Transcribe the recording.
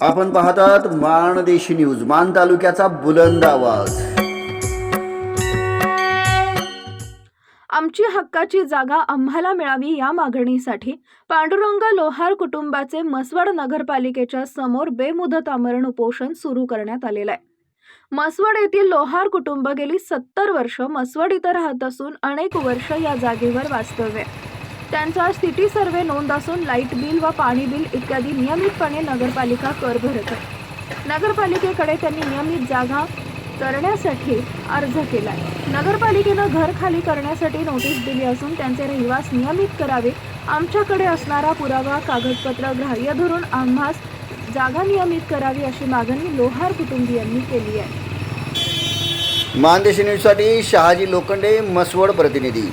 आपण पाहतात माणदेशी न्यूज मान तालुक्याचा बुलंद आवाज आमची हक्काची जागा आम्हाला मिळावी या मागणीसाठी पांडुरंग लोहार कुटुंबाचे मसवड नगरपालिकेच्या समोर बेमुदत आमरण उपोषण सुरू करण्यात आलेलं आहे मसवड येथील लोहार कुटुंब गेली सत्तर वर्ष मसवड इथं राहत असून अनेक वर्ष या जागेवर वास्तव्य आहे. त्यांचा स्थिती सर्वे नोंद असून लाइट बिल व पाणी बिल इत्यादी नियमितपणे नगरपालिका कर भरत आहे. नगरपालिकेकडे त्यांनी नियमित जागा करण्यासाठी अर्ज केलाय. नगरपालिकेनं घर खाली करण्यासाठी नोटीस दिली असून त्यांचे रहिवास नियमित करावे. आमच्याकडे असणारा पुरावा कागदपत्र ग्राह्य धरून आम्हास जागा नियमित करावी अशी मागणी लोहार कुटुंबियांनी केली आहे. मानदेशी न्यूजसाठी शहाजी लोखंडे मसवड प्रतिनिधी.